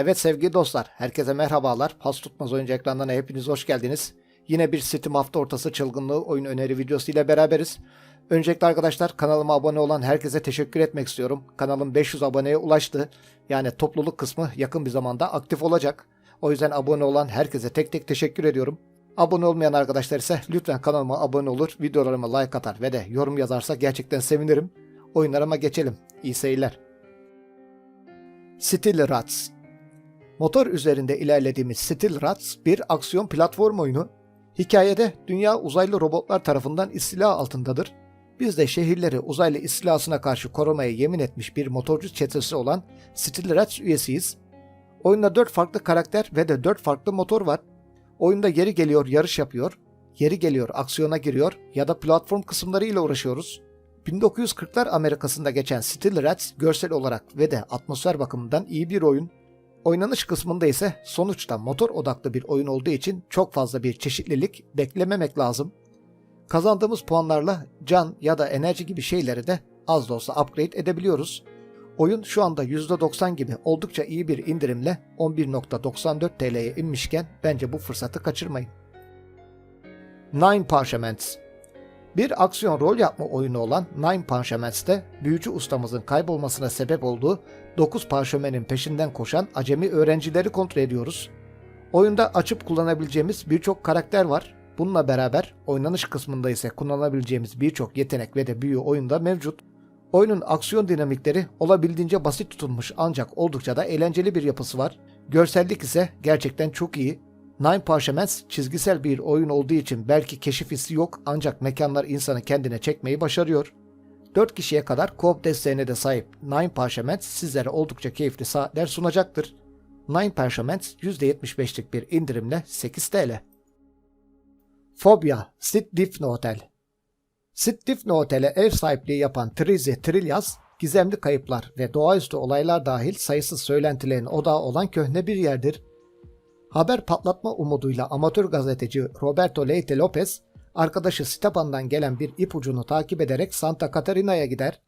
Evet sevgili dostlar, herkese merhabalar. Pas tutmaz oyuncu ekranlarına hepiniz hoş geldiniz. Yine bir Steam hafta ortası çılgınlığı oyun öneri videosu ile beraberiz. Öncelikle arkadaşlar kanalıma abone olan herkese teşekkür etmek istiyorum. Kanalım 500 aboneye ulaştı. Yani topluluk kısmı yakın bir zamanda aktif olacak. O yüzden abone olan herkese tek tek teşekkür ediyorum. Abone olmayan arkadaşlar ise lütfen kanalıma abone olur, videolarıma like atar ve de yorum yazarsa gerçekten sevinirim. Oyunlarıma geçelim. İyi seyirler. Steel Rats Motor üzerinde ilerlediğimiz Steel Rats bir aksiyon platform oyunu. Hikayede dünya uzaylı robotlar tarafından istila altındadır. Biz de şehirleri uzaylı istilasına karşı korumaya yemin etmiş bir motorcu çetesi olan Steel Rats üyesiyiz. Oyunda 4 farklı karakter ve de 4 farklı motor var. Oyunda yeri geliyor yarış yapıyor, yeri geliyor aksiyona giriyor ya da platform kısımlarıyla uğraşıyoruz. 1940'lar Amerika'sında geçen Steel Rats görsel olarak ve de atmosfer bakımından iyi bir oyun. Oynanış kısmında ise sonuçta motor odaklı bir oyun olduğu için çok fazla bir çeşitlilik beklememek lazım. Kazandığımız puanlarla can ya da enerji gibi şeyleri de az da olsa upgrade edebiliyoruz. Oyun şu anda %90 gibi oldukça iyi bir indirimle 11.94 TL'ye inmişken bence bu fırsatı kaçırmayın. Nine Parchments bir aksiyon rol yapma oyunu olan Nine Parchments'te büyücü ustamızın kaybolmasına sebep olduğu 9 parşömenin peşinden koşan acemi öğrencileri kontrol ediyoruz. Oyunda açıp kullanabileceğimiz birçok karakter var. Bununla beraber oynanış kısmında ise kullanabileceğimiz birçok yetenek ve de büyü oyunda mevcut. Oyunun aksiyon dinamikleri olabildiğince basit tutulmuş ancak oldukça da eğlenceli bir yapısı var. Görsellik ise gerçekten çok iyi. Nine Parchments çizgisel bir oyun olduğu için belki keşif hissi yok ancak mekanlar insanı kendine çekmeyi başarıyor. 4 kişiye kadar co-op desteğine de sahip Nine Parchments sizlere oldukça keyifli saatler sunacaktır. Nine Parchments %75'lik bir indirimle 8 TL. Phobia Sit Diffno Hotel Sit Diffno Otel'e ev sahipliği yapan Trizi Trilyas, gizemli kayıplar ve doğaüstü olaylar dahil sayısız söylentilerin odağı olan köhne bir yerdir. Haber patlatma umuduyla amatör gazeteci Roberto Leite Lopez, arkadaşı Stepan'dan gelen bir ipucunu takip ederek Santa Catarina'ya gider.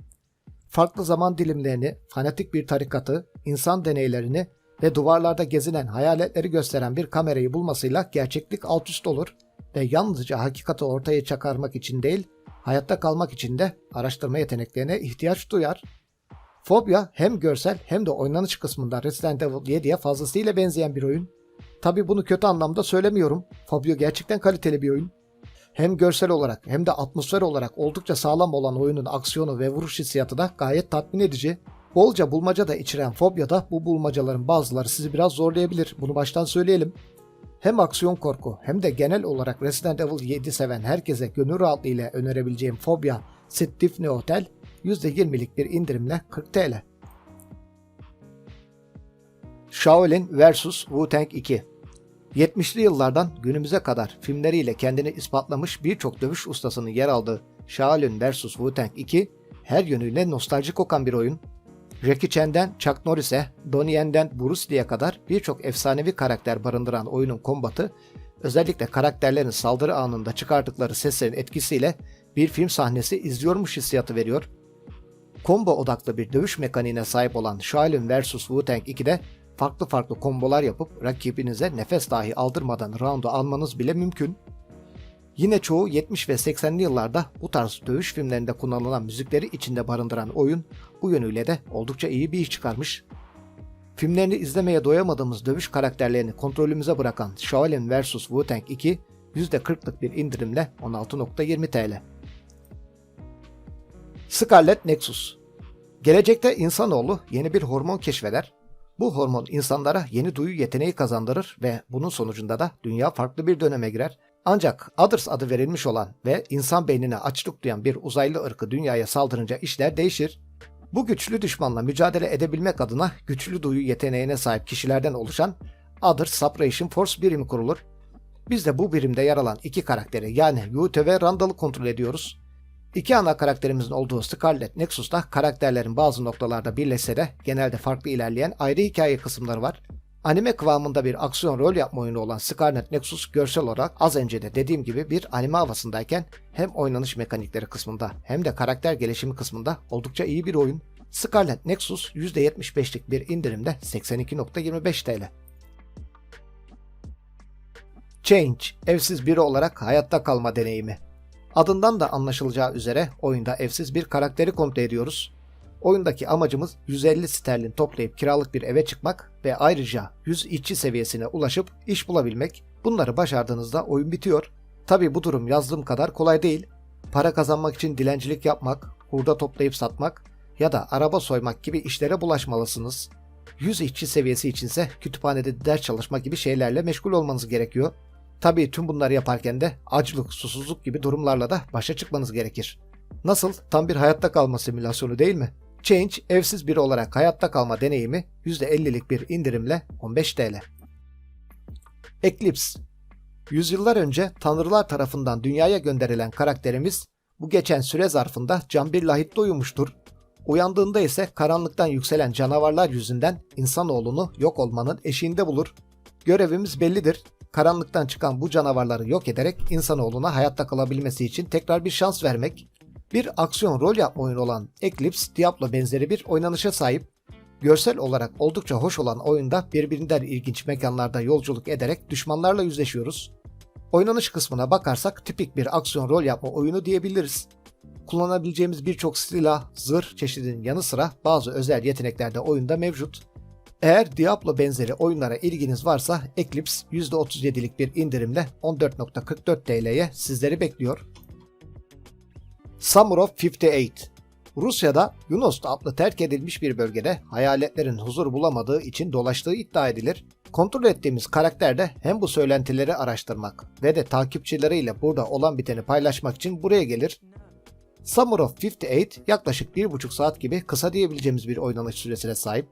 Farklı zaman dilimlerini, fanatik bir tarikatı, insan deneylerini ve duvarlarda gezinen hayaletleri gösteren bir kamerayı bulmasıyla gerçeklik alt üst olur ve yalnızca hakikati ortaya çıkarmak için değil, hayatta kalmak için de araştırma yeteneklerine ihtiyaç duyar. Phobia hem görsel hem de oynanış kısmında Resident Evil 7'ye fazlasıyla benzeyen bir oyun. Tabi bunu kötü anlamda söylemiyorum. Fabio gerçekten kaliteli bir oyun. Hem görsel olarak hem de atmosfer olarak oldukça sağlam olan oyunun aksiyonu ve vuruş hissiyatı da gayet tatmin edici. Bolca bulmaca da içeren Fobia'da bu bulmacaların bazıları sizi biraz zorlayabilir. Bunu baştan söyleyelim. Hem aksiyon korku hem de genel olarak Resident Evil 7 seven herkese gönül rahatlığıyla önerebileceğim Phobia Sit Diffne Hotel %20'lik bir indirimle 40 TL. Shaolin vs. Wu-Tang 2 70'li yıllardan günümüze kadar filmleriyle kendini ispatlamış birçok dövüş ustasının yer aldığı Shaolin vs. Wu-Tang 2 her yönüyle nostaljik kokan bir oyun. Jackie Chan'den Chuck Norris'e, Donnie Yen'den Bruce Lee'ye kadar birçok efsanevi karakter barındıran oyunun kombatı, özellikle karakterlerin saldırı anında çıkardıkları seslerin etkisiyle bir film sahnesi izliyormuş hissiyatı veriyor. Combo odaklı bir dövüş mekaniğine sahip olan Shaolin vs. Wu-Tang 2'de farklı farklı kombolar yapıp rakibinize nefes dahi aldırmadan roundu almanız bile mümkün. Yine çoğu 70 ve 80'li yıllarda bu tarz dövüş filmlerinde kullanılan müzikleri içinde barındıran oyun bu yönüyle de oldukça iyi bir iş çıkarmış. Filmlerini izlemeye doyamadığımız dövüş karakterlerini kontrolümüze bırakan Shaolin vs. Wu-Tang 2 %40'lık bir indirimle 16.20 TL. Scarlet Nexus Gelecekte insanoğlu yeni bir hormon keşfeder. Bu hormon insanlara yeni duyu yeteneği kazandırır ve bunun sonucunda da dünya farklı bir döneme girer. Ancak Others adı verilmiş olan ve insan beynine açlık duyan bir uzaylı ırkı dünyaya saldırınca işler değişir. Bu güçlü düşmanla mücadele edebilmek adına güçlü duyu yeteneğine sahip kişilerden oluşan Others Separation Force birimi kurulur. Biz de bu birimde yer alan iki karakteri yani Yute ve Randall'ı kontrol ediyoruz. İki ana karakterimizin olduğu Scarlet Nexus'ta karakterlerin bazı noktalarda birleşse de genelde farklı ilerleyen ayrı hikaye kısımları var. Anime kıvamında bir aksiyon rol yapma oyunu olan Scarlet Nexus görsel olarak az önce de dediğim gibi bir anime havasındayken hem oynanış mekanikleri kısmında hem de karakter gelişimi kısmında oldukça iyi bir oyun. Scarlet Nexus %75'lik bir indirimde 82.25 TL. Change, evsiz biri olarak hayatta kalma deneyimi. Adından da anlaşılacağı üzere oyunda evsiz bir karakteri kontrol ediyoruz. Oyundaki amacımız 150 sterlin toplayıp kiralık bir eve çıkmak ve ayrıca 100 işçi seviyesine ulaşıp iş bulabilmek. Bunları başardığınızda oyun bitiyor. Tabi bu durum yazdığım kadar kolay değil. Para kazanmak için dilencilik yapmak, hurda toplayıp satmak ya da araba soymak gibi işlere bulaşmalısınız. 100 işçi seviyesi içinse kütüphanede ders çalışmak gibi şeylerle meşgul olmanız gerekiyor. Tabii tüm bunları yaparken de açlık, susuzluk gibi durumlarla da başa çıkmanız gerekir. Nasıl? Tam bir hayatta kalma simülasyonu değil mi? Change, evsiz biri olarak hayatta kalma deneyimi %50'lik bir indirimle 15 TL. Eclipse Yüzyıllar önce tanrılar tarafından dünyaya gönderilen karakterimiz bu geçen süre zarfında can bir lahitte uyumuştur. Uyandığında ise karanlıktan yükselen canavarlar yüzünden insanoğlunu yok olmanın eşiğinde bulur. Görevimiz bellidir. Karanlıktan çıkan bu canavarları yok ederek insanoğluna hayatta kalabilmesi için tekrar bir şans vermek. Bir aksiyon rol yapma oyunu olan Eclipse, Diablo benzeri bir oynanışa sahip. Görsel olarak oldukça hoş olan oyunda birbirinden ilginç mekanlarda yolculuk ederek düşmanlarla yüzleşiyoruz. Oynanış kısmına bakarsak tipik bir aksiyon rol yapma oyunu diyebiliriz. Kullanabileceğimiz birçok silah, zırh çeşidinin yanı sıra bazı özel yetenekler de oyunda mevcut. Eğer Diablo benzeri oyunlara ilginiz varsa Eclipse %37'lik bir indirimle 14.44 TL'ye sizleri bekliyor. Summer of 58 Rusya'da Yunost adlı terk edilmiş bir bölgede hayaletlerin huzur bulamadığı için dolaştığı iddia edilir. Kontrol ettiğimiz karakter de hem bu söylentileri araştırmak ve de takipçileriyle burada olan biteni paylaşmak için buraya gelir. Summer of 58 yaklaşık 1,5 saat gibi kısa diyebileceğimiz bir oynanış süresine sahip.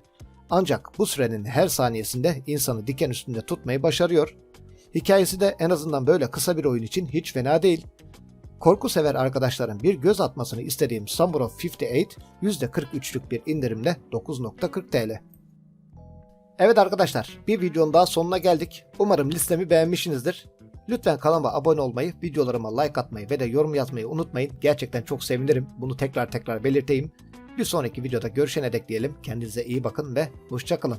Ancak bu sürenin her saniyesinde insanı diken üstünde tutmayı başarıyor. Hikayesi de en azından böyle kısa bir oyun için hiç fena değil. Korku sever arkadaşların bir göz atmasını istediğim of 58 %43'lük bir indirimle 9.40 TL. Evet arkadaşlar bir videonun daha sonuna geldik. Umarım listemi beğenmişsinizdir. Lütfen kanalıma abone olmayı, videolarıma like atmayı ve de yorum yazmayı unutmayın. Gerçekten çok sevinirim. Bunu tekrar tekrar belirteyim. Bir sonraki videoda görüşene dek diyelim. Kendinize iyi bakın ve hoşçakalın.